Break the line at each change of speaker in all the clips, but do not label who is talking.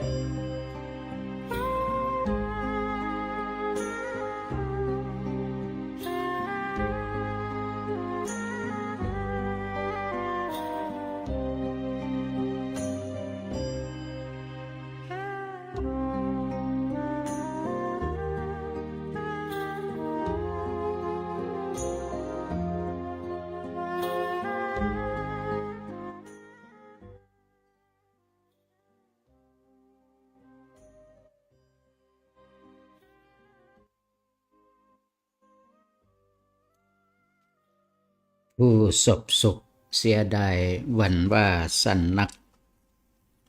you ผู้ศพสุขเสียดายวันว่าสันนัก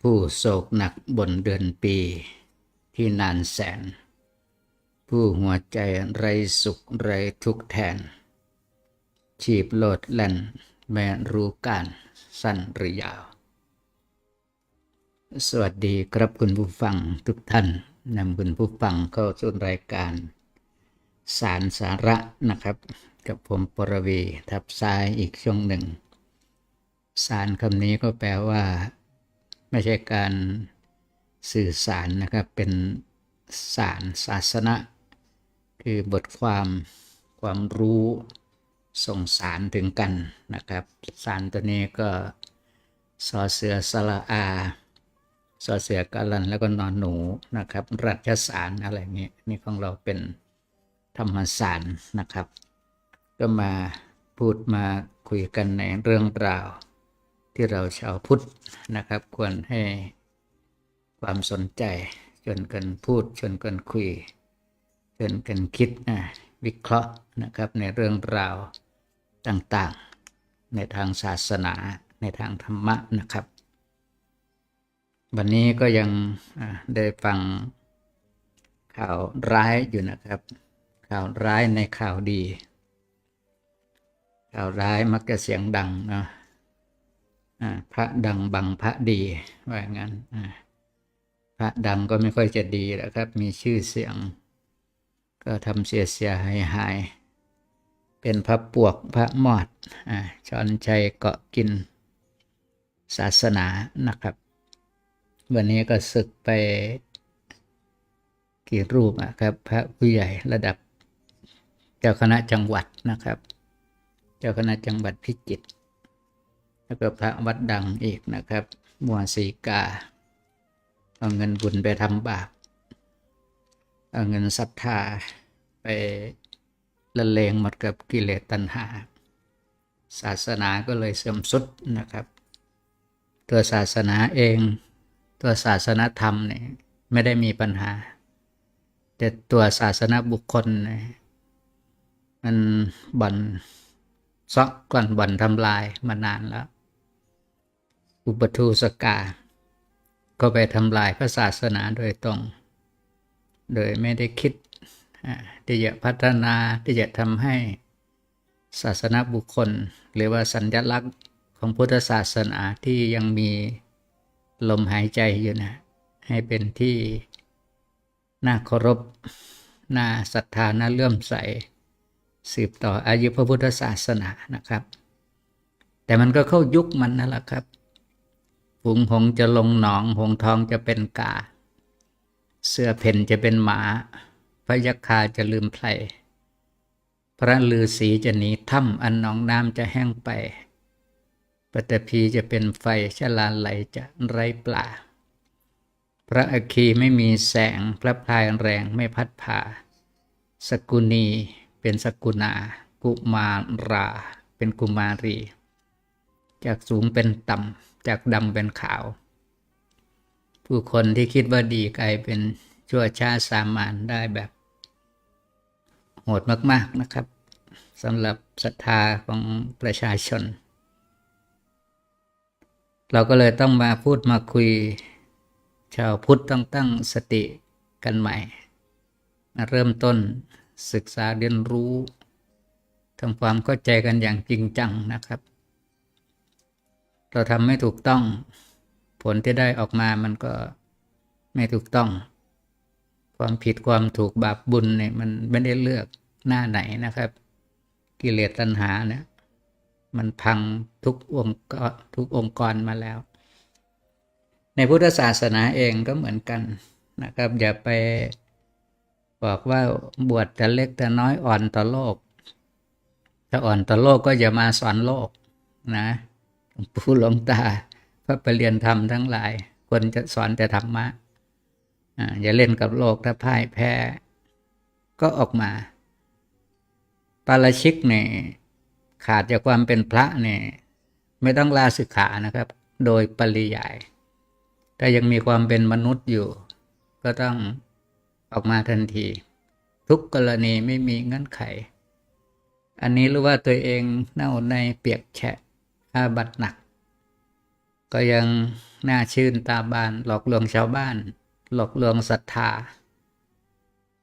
ผู้โศกหนักบนเดือนปีที่นานแสน ผู้หัวใจไรสุขไรทุกแทน ชีพโลดแล่นแม้รู้การสั้นหรือยาว สวัสดีครับคุณผู้ฟังทุกท่านนำคุณผู้ฟังเข้าสู่รายการสารสาระนะครับ กับผมปรวีทับซ้ายอีกช่วงหนึ่ง สารคำนี้ก็แปลว่า ไม่ใช่การสื่อสารนะครับ เป็นสารศาสนะคือบทความความรู้ส่งสารถึงกันนะครับ สารตัวนี้ก็สอเสือสละอาสอเสือกาลันแล้วก็นอนหนูนะครับ รัชสารอะไรเงี้ยนี่ของเราเป็นธรรมสารนะครับ ก็มาพูดมาคุยกันในเรื่องราว ที่เราชาวพุทธนะครับ ควรให้ความสนใจชวนกันพูดชวนกันคุยชวนกันคิดนะวิเคราะห์นะครับในเรื่องราวต่างๆ ในทางศาสนาในทางธรรมะนะครับ วันนี้ก็ยังได้ฟังข่าวร้ายอยู่นะครับ ข่าวร้ายในข่าวดี ข่าวร้ายมักจะเสียงดังเนาะพระดังบังพระดีว่าอย่างนั้นพระดังก็ไม่ค่อยจะดีแล้วครับ มีชื่อเสียง ก็ทำเสียเสียหายหาย เป็นพระปวกพระมอดอชอนชัยเกาะกิน ศาสนานะครับ วันนี้ก็ศึกไปกี่รูปอะครับ พระผู้ใหญ่ระดับเจ้าคณะจังหวัดนะครับ เจ้าคณะจังหวัดพิจิตรแล้วก็พระวัดดังอีกนะครับ มัวสีกา เอาเงินบุญไปทำบาป เอาเงินศรัทธาไปละเลงหมดกับกิเลสตัณหา ศาสนาก็เลยเสื่อมทรุดนะครับ ตัวศาสนาเอง ตัวศาสนธรรมเนี่ยไม่ได้มีปัญหา แต่ตัวศาสนาบุคคลเนี่ยมันบ่อน ซอกกลั่นบ่อนทำลายมานานแล้ว อุปทูสกา ก็ไปทำลายพระศาสนาโดยตรง โดยไม่ได้คิดที่จะพัฒนาที่จะทำให้ศาสนาบุคคล หรือว่าสัญลักษณ์ของพุทธศาสนาที่ยังมีลมหายใจอยู่นะ ให้เป็นที่น่าเคารพ น่าศรัทธา น่าเลื่อมใส สืบต่ออายุพระพุทธศาสนานะครับ แต่มันก็เข้ายุคมันนั่นแหละครับฝูงหงจะลงหนองหงทองจะเป็นกา เสื้อเพ่นจะเป็นหมาพระยักคาจะลืมไพรพระฤาษีจะหนีถ้ำอันหนองน้ำจะแห้งไปปฐพีจะเป็นไฟชลาไหลจะไร้ปลาพระอัคคีไม่มีแสง พระพลายแรงไม่พัดพาสกุณี เป็นสกุณา กุมารา เป็นกุมารี จากสูงเป็นต่ำ จากดำเป็นขาว ผู้คนที่คิดว่าดีกลายเป็นชั่วช้าสามานได้แบบ โหดมาก ๆนะครับสำหรับศรัทธาของประชาชน เราก็เลยต้องมาพูดมาคุย ชาวพุทธต้องตั้งสติกันใหม่ มาเริ่มต้น ศึกษาเรียนรู้ทำความเข้าใจกันอย่างจริงจังนะครับ เราทำไม่ถูกต้อง ผลที่ได้ออกมามันก็ไม่ถูกต้อง ความผิดความถูกบาปบุญเนี่ยมันไม่ได้เลือกหน้าไหนนะครับ กิเลสตัณหาเนี่ยมันพังทุกองค์ทุกองค์กรมาแล้ว ในพุทธศาสนาเองก็เหมือนกันนะครับ อย่าไป บอกว่าบวชแต่เล็กแต่น้อยอ่อนต่อโลก ถ้าอ่อนต่อโลกก็อย่ามาสอนโลกนะหลวงปู่หลวงตา พระไปเรียนธรรมทั้งหลายควรจะสอนแต่ธรรมะอย่าเล่นกับโลกถ้าพ่ายแพ้ก็ออกมาปาราชิกเนี่ยขาดจากความเป็นพระเนี่ยไม่ต้องลาสิกขานะครับ โดยปริยาย ถ้ายังมีความเป็นมนุษย์อยู่ ก็ต้อง ออกมาทันที ทุกกรณีไม่มีเงื่อนไข อันนี้รู้ว่าตัวเองเน่าในเปียกแฉะอาบัตหนัก ก็ยังน่าชื่นตาบานหลอกลวงชาวบ้าน หลอกลวงศรัทธา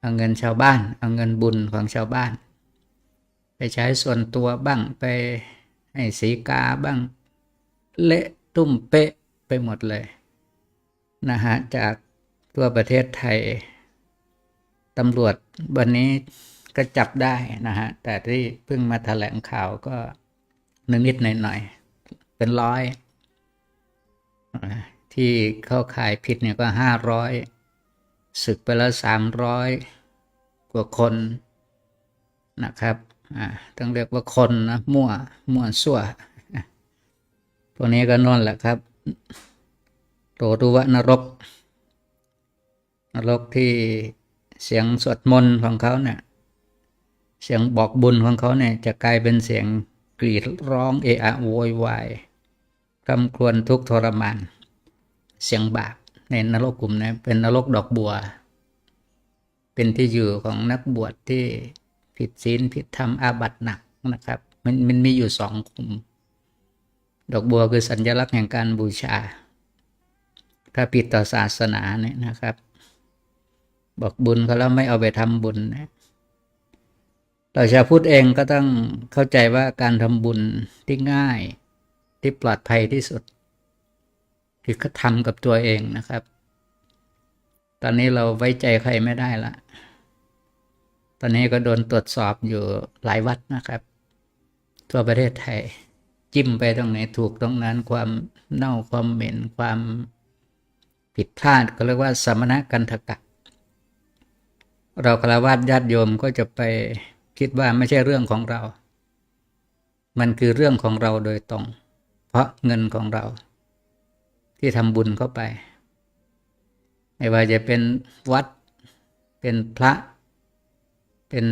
เอาเงินชาวบ้าน เอาเงินบุญของชาวบ้าน ไปใช้ส่วนตัวบ้างไปให้สีกาบ้าง เละตุ้มเป๊ะไปหมดเลยนะฮะจากทั่วประเทศไทย ตำรวจวันนี้ก็จับได้นะฮะ แต่ที่เพิ่งมาแถลงข่าวก็นิดๆหน่อยๆเป็นร้อยที่เข้าข่ายผิดเนี่ยก็ห้าร้อยศึกไปแล้วสามร้อยกว่าคนนะครับอ่าต้องเรียกว่าคนนะมั่วมั่วสั่วพวกนี้ก็นอนแหละครับโตตุวะนรก นรกที่ เสียงสวดมนต์ของเขาเนี่ยเสียงบอกบุญของเขาเนี่ยจะกลายเป็นเสียงกรีดร้องเอะอะโวยวายคำครวญทุกทรมาน เสียงบาปในนรกกลุ่มนี้เป็นนรกดอกบัว เป็นที่อยู่ของนักบวชที่ผิดศีลผิดธรรมอาบัติหนักนะครับ มันมันมีอยู่สองกลุ่ม ดอกบัวคือสัญลักษณ์แห่งการบูชา ถ้าผิดต่อศาสนาเนี่ยนะครับ บอกบุญเขาแล้วไม่เอาไปทำบุญนะเราชาวพุทธเองก็ต้องเข้าใจว่าการทำบุญที่ง่ายที่ปลอดภัยที่สุด คือเขาทำกับตัวเองนะครับ ตอนนี้เราไว้ใจใครไม่ได้ละตอนนี้ก็โดนตรวจสอบอยู่หลายวัดนะครับ ทั่วประเทศไทย จิ้มไปตรงไหนถูกตรงนั้นความเน่าความเหม็นความผิดพลาดก็เรียกว่าสมณกันทกะ เราคารวะญาติโยมก็จะไปคิดว่าไม่ใช่เรื่องของเรา มันคือเรื่องของเราโดยตรง เพราะเงินของเรา ที่ทำบุญเข้าไป ไม่ว่าจะเป็นวัด เป็นพระ เป็น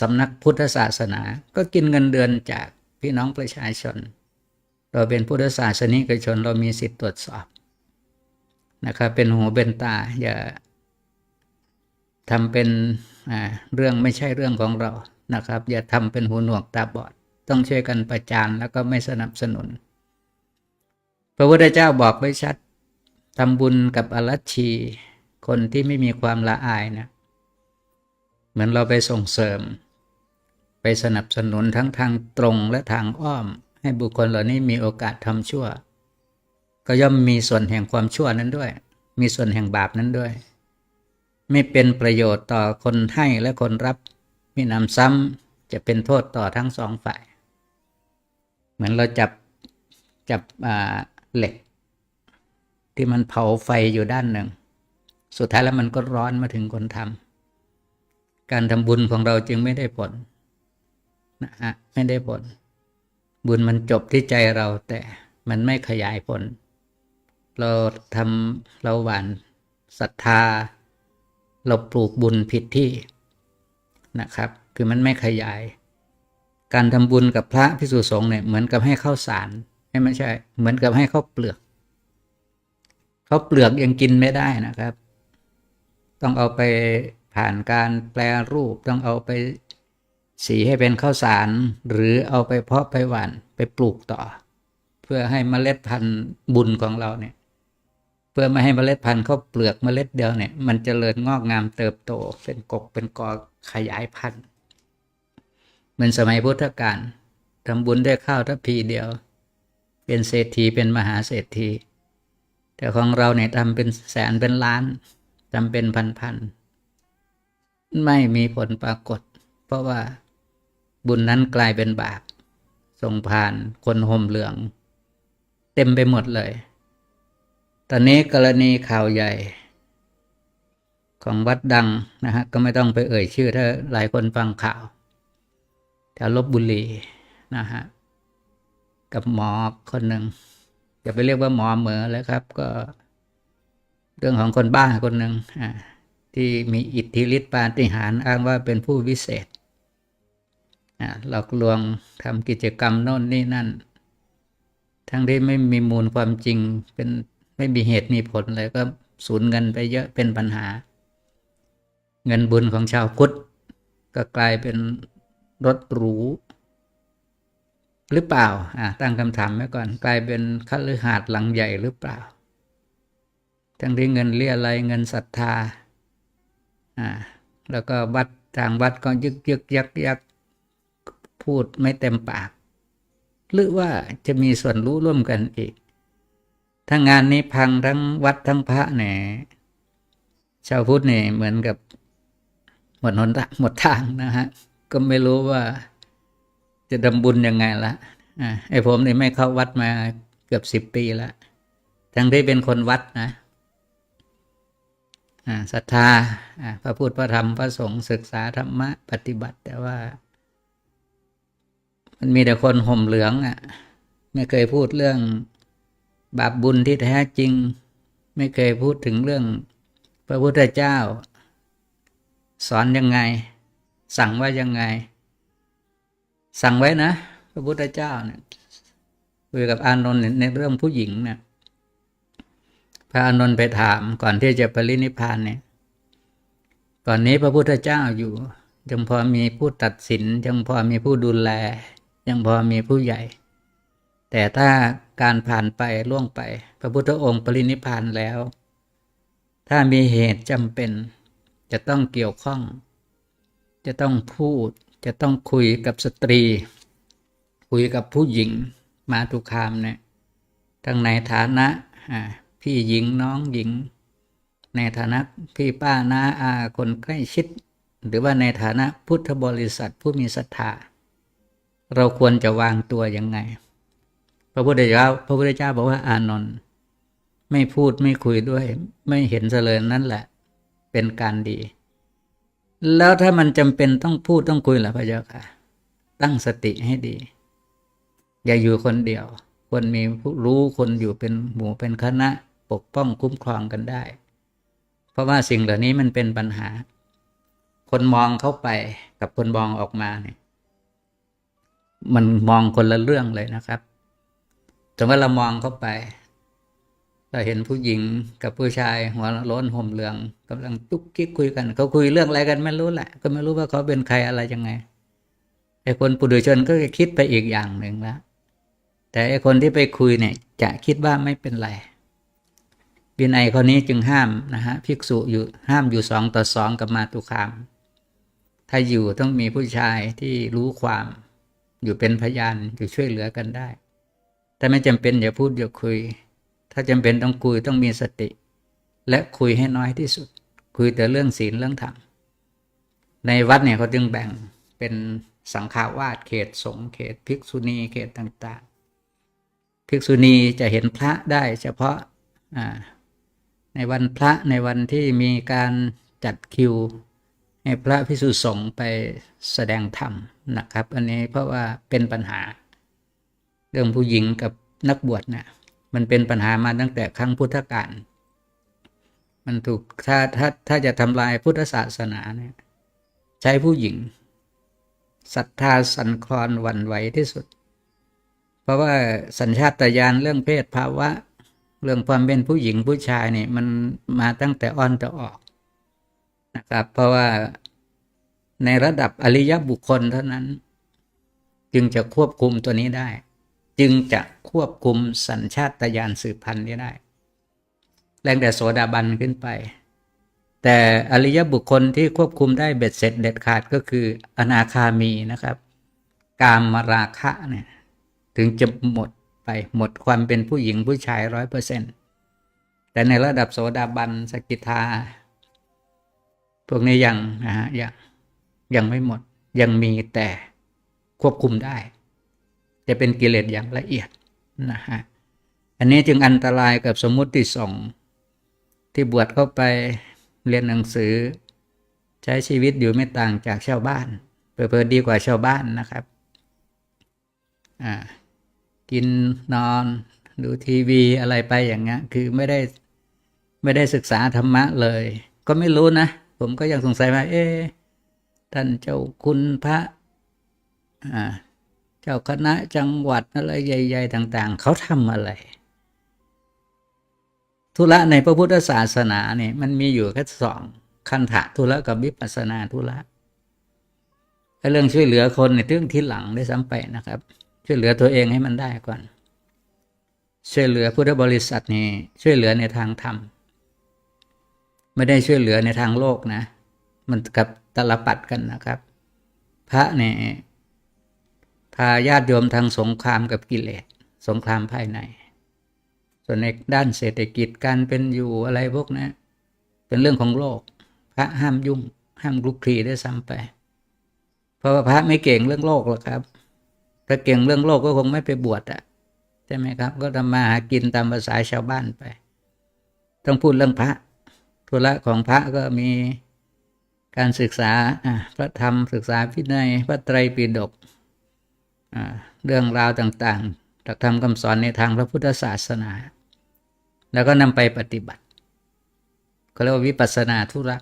สำนักพุทธศาสนา ก็กินเงินเดือนจากพี่น้องประชาชน เราเป็นพุทธศาสนิกชนเรามีสิทธิ์ตรวจสอบนะครับเป็นหูเป็นตาอย่า ทำเป็นเรื่องไม่ใช่เรื่องของเรานะครับ อย่าทำเป็นหูหนวกตาบอด ต้องช่วยกันประจานแล้วก็ไม่สนับสนุน พระพุทธเจ้าบอกไว้ชัดทำบุญกับอรัชชี คนที่ไม่มีความละอายนะเหมือนเราไปส่งเสริม ไปสนับสนุนทั้งทางตรงและทางอ้อม ให้บุคคลเหล่านี้มีโอกาสทำชั่ว ก็ย่อมมีส่วนแห่งความชั่วนั้นด้วย มีส่วนแห่งบาปนั้นด้วย ไม่เป็นประโยชน์ต่อคนให้และคนรับมีนำซ้ำจะเป็นโทษต่อทั้งสองฝ่าย เหมือนเราจับจับเหล็ก ที่มันเผาไฟอยู่ด้านหนึ่ง สุดท้ายแล้วมันก็ร้อนมาถึงคนทำการทำบุญของเราจึงไม่ได้ผลนะฮะไม่ได้ผล บุญมันจบที่ใจเราแต่มันไม่ขยายผล เราทำเราหวานศรัทธา เราปลูกบุญผิดที่นะครับ คือมันไม่ขยาย การทำบุญกับพระพิสุสงฆ์เนี่ยเหมือนกับให้ข้าวสารไม่ใช่ เหมือนกับให้ข้าวเปลือกข้าวเปลือกยังกินไม่ได้นะครับ ต้องเอาไปผ่านการแปลรูปต้องเอาไปสีให้เป็นข้าวสาร หรือเอาไปเพาะไปหว่านไปปลูกต่อ เพื่อให้เมล็ดพันธุ์บุญของเราเนี่ย พื่อไม่ให้เมล็ดพันธุ์ข้าวเปลือกเมล็ดเดียวเนี่ย มันจเจริญงอกงามเติบโต เป็นกกเป็นกอขยายพันธุ์เหมือนสมัยพุทธกาลทำบุญด้วยข้าวทัพพีเดียว เป็นเศรษฐีเป็นมหาเศรษฐี แต่ของเราเนี่ยทำเป็นแสนเป็นล้านทำเป็นพันๆไม่มีผลปรากฏ เพราะว่าบุญนั้นกลายเป็นบาปส่งผ่านคนห่มเหลือง เต็มไปหมดเลย ตอนนี้กรณีข่าวใหญ่ของวัดดังนะฮะก็ไม่ต้องไปเอ่ยชื่อถ้าหลายคนฟังข่าวแถวลบบุรีนะฮะกับหมอคนหนึ่งอย่าไปเรียกว่าหมอเหมอเลยครับ ก็ เรื่องของคนบ้าคนหนึ่งที่มีอิทธิฤทธิปาฏิหาริย์อ้างว่าเป็นผู้วิเศษหลอกลวงทำกิจกรรมโน่นนี่นั่น ทั้งที่ไม่มีมูลความจริงเป็น ไม่มีเหตุมีผลเลยก็สูญเงินไปเยอะเป็นปัญหา เงินบุญของชาวพุทธ ก็กลายเป็นรถหรู หรือเปล่าอ่าตั้งคำถามไว้ก่อน กลายเป็นคฤหาสน์หลังใหญ่หรือเปล่า ทั้งที่เงินเรียอะไรเงินศรัทธาอ่าแล้วก็วัดทางวัดก็ยึกยึกยักยักพูดไม่เต็มปาก หรือว่าจะมีส่วนรู้ร่วมกันอีก ถ้างานนี้พังทั้งวัดทั้งพระเนี่ยชาวพุทธเนี่ยเหมือนกับหมดหนทางหมดทางนะฮะ ก็ไม่รู้ว่าจะดำบุญยังไงละอ่าไอ้ผมนี่ไม่เข้าวัดมาเกือบสิบปีล้วทั้งที่เป็นคนวัดนะศรัทธาพระพุทธพระธรรมพระสงฆ์ศึกษาธรรมะปฏิบัติ แต่ว่า มันมีแต่คนห่มเหลืองอะ ไม่เคยพูดเรื่อง บาปบุญที่แท้จริง ไม่เคยพูดถึงเรื่อง พระพุทธเจ้า สอนยังไง สั่งว่ายังไง สั่งไว้นะ พระพุทธเจ้าเนี่ยคุยกับอานนท์ในเรื่องผู้หญิงเนี่ยพระอานนท์ไปถามก่อนที่จะปรินิพพานเนี่ยก่อนนี้พระพุทธเจ้าอยู่ยังพอมีผู้ตัดสินยังพอมีผู้ดูแล ยังพอมีผู้ใหญ่ แต่ถ้าการผ่านไปล่วงไป พระพุทธองค์ปรินิพานแล้ว ถ้ามีเหตุจำเป็น จะต้องเกี่ยวข้อง จะต้องพูด จะต้องคุยกับสตรี คุยกับผู้หญิงมาตุคามเนี่ยทั้งในฐานะพี่หญิงน้องหญิง ในฐานะพี่ป้าน้าอาคนใกล้ชิด หรือว่าในฐานะพุทธบริษัทผู้มีศรัทธาเราควรจะวางตัวยังไง พระพุทธเจ้าพระพุทธเจ้าบอกว่าอานนท์ไม่พูดไม่คุยด้วย ไม่เห็นเสลิญนั่นแหละ เป็นการดี แล้วถ้ามันจำเป็นต้องพูดต้องคุยล่ะพระเจ้าค่ะ ตั้งสติให้ดี อย่าอยู่คนเดียวควรมีผู้รู้คนอยู่เป็นหมู่เป็นคณะปกป้องคุ้มครองกันได้ เพราะว่าสิ่งเหล่านี้มันเป็นปัญหา คนมองเข้าไปกับคนมองออกมาเนี่ยมันมองคนละเรื่องเลยนะครับ สมมติเรามองเข้าไปเราเห็นผู้หญิงกับผู้ชายหัวโล้นห่มเหลืองกำลังจุกกิ๊กคุยกัน เขาคุยเรื่องอะไรกันไม่รู้แหละ ก็ไม่รู้ว่าเขาเป็นใครอะไรยังไงไอ้คนปุถุชนก็จะคิดไปอีกอย่างหนึ่งล้วแต่ไอ้คนที่ไปคุยเนี่ย จะคิดว่าไม่เป็นไรวินัยข้อนี้จึงห้ามนะฮะภิกษุอยู่ห้ามอยู่สองต่อสองกับมาตุคาม ถ้าอยู่ต้องมีผู้ชายที่รู้ความ อยู่เป็นพยานอยู่ช่วยเหลือกันได้ ถ้าไม่จำเป็นอย่าพูดอย่าคุย ถ้าจำเป็นต้องคุยต้องมีสติ และคุยให้น้อยที่สุด คุยแต่เรื่องศีลเรื่องธรรมในวัดเนี่ยเขาจึงแบ่งเป็นสังฆาวาสเขตสงฆ์เขตภิกษุณีเขตต่าง ๆ ภิกษุณีจะเห็นพระได้เฉพาะในวันพระในวันที่มีการจัดคิว ให้พระพิสุสงฆ์ไปแสดงธรรมนะครับ อันนี้เพราะว่าเป็นปัญหา รื่องผู้หญิงกับนักบวชนะมันเป็นปัญหามาตั้งแต่ครั้งพุทธกาลมันถูกถ้าถ้าถ้าจะทำลายพุทธศาสนาเนี่ยใช้ผู้หญิงศรัทธาสันคลอนวันไหวที่สุด เพราะว่าสัญชาตญาณเรื่องเพศภาวะ เรื่องความเป็นผู้หญิงผู้ชายเนี่ยมันมาตั้งแต่อ้อนแต่ออกนะครับ เพราะว่าในระดับอริยบุคคลเท่านั้น จึงจะควบคุมตัวนี้ได้ จึงจะควบคุมสัญชาตญาณสืบพันธุ์นี้ได้ แรงแต่โสดาบันขึ้นไป แต่อริยบุคคลที่ควบคุมได้เบ็ดเสร็จเด็ดขาดก็คืออนาคามีนะครับ กามมราคะเนี่ยถึงจะหมดไปหมดความเป็นผู้หญิงผู้ชายร้อยเปอร์เซ็นต์แต่ในระดับโสดาบันสกิทา พวกนี้ยังนะฮะยังยังไม่หมดยังมีแต่ควบคุมได้ จะเป็นกิเลสอย่างละเอียดนะฮะอันนี้จึงอันตรายกับสมมุติที่ส่งที่บวชเข้าไปเรียนหนังสือ ใช้ชีวิตอยู่ไม่ต่างจากชาวบ้านเพิ่ดีกว่าชาวบ้านนะครับกินนอนดูทีวีอะไรไปอย่างเงี้ยคือไม่ได้ไม่ได้ศึกษาธรรมะเลย ก็ไม่รู้นะ ผมก็ยังสงสัยว่า เอ๊ะท่านเจ้าคุณพระอ่า เจ้าคณะจังหวัดอะไรใหญ่ ๆ ต่าง ๆ เขาทำอะไร ธุระในพระพุทธศาสนาเนี่ยมันมีอยู่แค่สองคันถะธุระกับวิปัสนาธุระเรื่องช่วยเหลือคนเนี่ยเรื่องที่หลังได้ซ้ำไปนะครับ ช่วยเหลือตัวเองให้มันได้ก่อน ช่วยเหลือพุทธบริษัทนี่ช่วยเหลือในทางธรรมไม่ได้ช่วยเหลือในทางโลกนะ มันกับตลปัดกันนะครับ พระเนี่ย พาญาติโยมทางสงครามกับกิเลสสงครามภายใน ส่วนในด้านเศรษฐกิจการเป็นอยู่อะไรพวกนี้เป็นเรื่องของโลก พระห้ามยุ่ง ห้ามลุกคลีได้ซ้ำไป เพราะว่าพระไม่เก่งเรื่องโลกหรอกครับ ถ้าเก่งเรื่องโลกก็คงไม่ไปบวชอะใช่ไหมครับ ก็ทำมาหากินตามภาษาชาวบ้านไป ต้องพูดเรื่องพระธุระของพระก็มีการศึกษาพระธรรมศึกษาพินัยพระไตรปิฎก เรื่องราวต่างๆหลักธรรมคำสอนในทางพระพุทธศาสนา แล้วก็นำไปปฏิบัติเขาเรียกว่าวิปัสสนาธุระ